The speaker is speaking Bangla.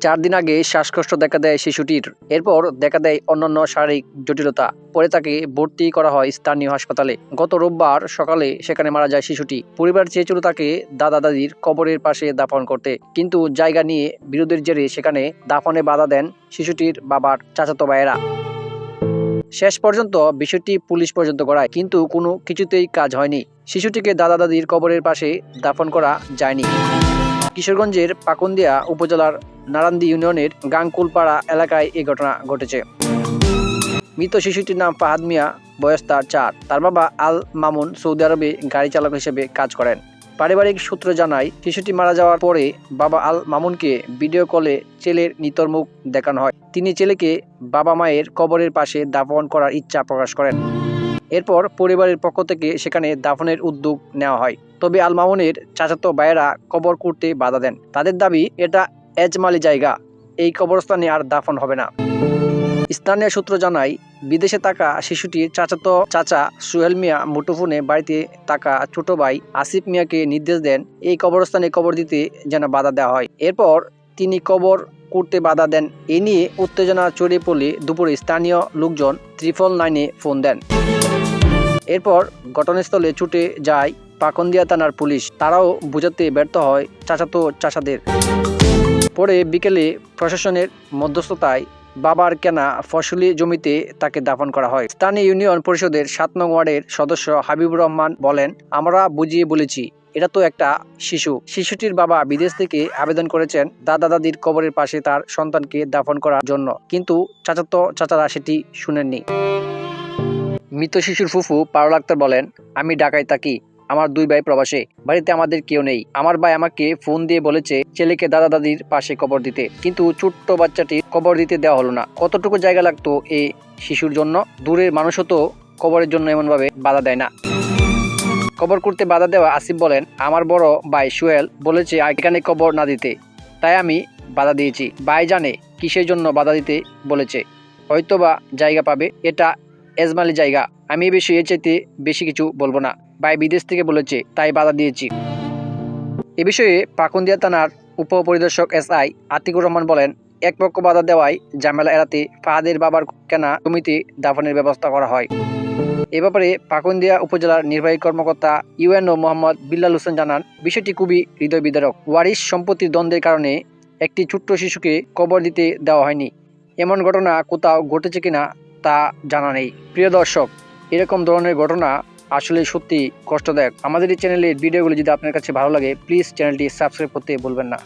চার দিন আগে শ্বাসকষ্ট দেখা দেয় শিশুটির। এরপর দেখা দেয় অন্যান্য শারীরিক জটিলতা। পরে তাকে ভর্তি করা হয় স্থানীয় হাসপাতালে। গত রোববার সকালে সেখানে মারা যায় শিশুটি। পরিবার চেয়েছিল তাকে দাদা দাদির কবরের পাশে দাফন করতে। কিন্তু জায়গা নিয়ে বিরোধের জেরে সেখানে দাফনে বাধা দেন শিশুটির বাবার চাচাতো ভাইয়েরা। শেষ পর্যন্ত বিষয়টি পুলিশ পর্যন্ত করায় কিন্তু কোনো কিছুতেই কাজ হয়নি। শিশুটিকে দাদা দাদির কবরের পাশে দাফন করা যায়নি। কিশোরগঞ্জের পাকুন্দিয়া উপজেলার নারান্দি ইউনিয়নের গাংকুলপাড়া এলাকায় এই ঘটনা ঘটেছে। মৃত শিশুটির নাম ফাহাদ মিয়া, বয়স তার চার। তার বাবা আল মামুন সৌদি আরবে গাড়ি চালক হিসেবে কাজ করেন। পারিবারিক সূত্র জানায়, শিশুটি মারা যাওয়ার পরে বাবা আল মামুনকে ভিডিও কলে ছেলের নিতর মুখ দেখানো হয়। তিনি ছেলেকে বাবা মায়ের কবরের পাশে দাফন করার ইচ্ছা প্রকাশ করেন। এরপর পরিবারের পক্ষ থেকে সেখানে দাফনের উদ্যোগ নেওয়া হয়। তবে আল মামুনের চাচাতো ভাইয়েরা কবর করতে বাধা দেন। তাদের দাবি, এটা এজমালি জায়গা। এই কবরস্থানে আর দাফন হবে না। স্থানীয় সূত্র জানায়, বিদেশে থাকা শিশুটির চাচাতো চাচা সুহেল মিয়া মুঠোফোনে বাড়িতে থাকা ছোট ভাই আসিফ মিয়াকে নির্দেশ দেন, এই কবরস্থানে কবর দিতে যেন বাধা দেওয়া হয়। এরপর তিনি কবর করতে বাধা দেন। এ নিয়ে উত্তেজনা ছড়িয়ে পড়লে দুপুরে স্থানীয় লোকজন ত্রিফল নাইনে ফোন দেন। এরপর ঘটনাস্থলে ছুটে যায় পাকন্দিয়া থানার পুলিশ। তারাও বোঝাতে ব্যর্থ হয় চাচাতো চাষাদের পরে বিকেলে প্রশাসনের মধ্যস্থতায় বাবার কেনা ফসলি জমিতে তাকে দাফন করা হয়। স্থানীয় ইউনিয়ন পরিষদের সাত নং ওয়ার্ডের সদস্য হাবিবুর রহমান বলেন, আমরা বুঝিয়ে বলেছি এটা তো একটা শিশু। শিশুটির বাবা বিদেশ থেকে আবেদন করেছেন দাদা দাদির কবরের পাশে তার সন্তানকে দাফন করার জন্য। কিন্তু চাচাতো চাচারা সেটি শুনেননি। মৃত শিশুর ফুফু পারুল আক্তার বলেন, আমি ঢাকায় থাকি আমার দুই ভাই প্রবাসে, বাড়িতে আমাদের কেউ নেই। আমার ভাই আমাকে ফোন দিয়ে বলেছে ছেলেকে দাদা দাদির পাশে কবর দিতে। কিন্তু ছোট্ট বাচ্চাটি কবর দিতে দেওয়া হলো না। কতটুকু জায়গা লাগতো এই শিশুর জন্য? দূরের মানুষও তো কবরের জন্য এমনভাবে বাধা দেয় না। কবর করতে বাধা দেওয়া আসিফ বলেন, আমার বড় ভাই সুয়েল বলেছে এখানে কবর না দিতে। তাই আমি বাধা দিয়েছি। ভাই জানে কিসের জন্য বাধা দিতে বলেছে। হয়তোবা জায়গা পাবে। এটা এজমালি জায়গা। আমি এ বিষয়ে এর চাইতে বেশি কিছু বলব না। ভাই বিদেশ থেকে বলেছে, তাই বাধা দিয়েছি। এ বিষয়ে পাকুন্দিয়া থানার উপপরিদর্শক এস আই আতিকুর রহমান বলেন, এক পক্ষ বাধা দেওয়ায় ঝামেলা এড়াতে ফাহাদের বাবার কেনা জমিতে দাফনের ব্যবস্থা করা হয়। এ ব্যাপারে পাকুন্দিয়া উপজেলার নির্বাহী কর্মকর্তা ইউএনও মোহাম্মদ বিল্লাল হোসেন জানান, বিষয়টি খুবই হৃদয় বিদারক ওয়ারিশ সম্পত্তির দ্বন্দ্বের কারণে একটি ছোট্ট শিশুকে কবর দিতে দেওয়া হয়নি। এমন ঘটনা কোথাও ঘটেছে কিনা তা জানা নেই। প্রিয় দর্শক, এরকম ধরনের ঘটনা আসলে সত্যি কষ্টদায়ক। আমাদের এই চ্যানেলের ভিডিওগুলো যদি আপনার কাছে ভালো লাগে প্লিজ চ্যানেলটি সাবস্ক্রাইব করতে ভুলবেন না।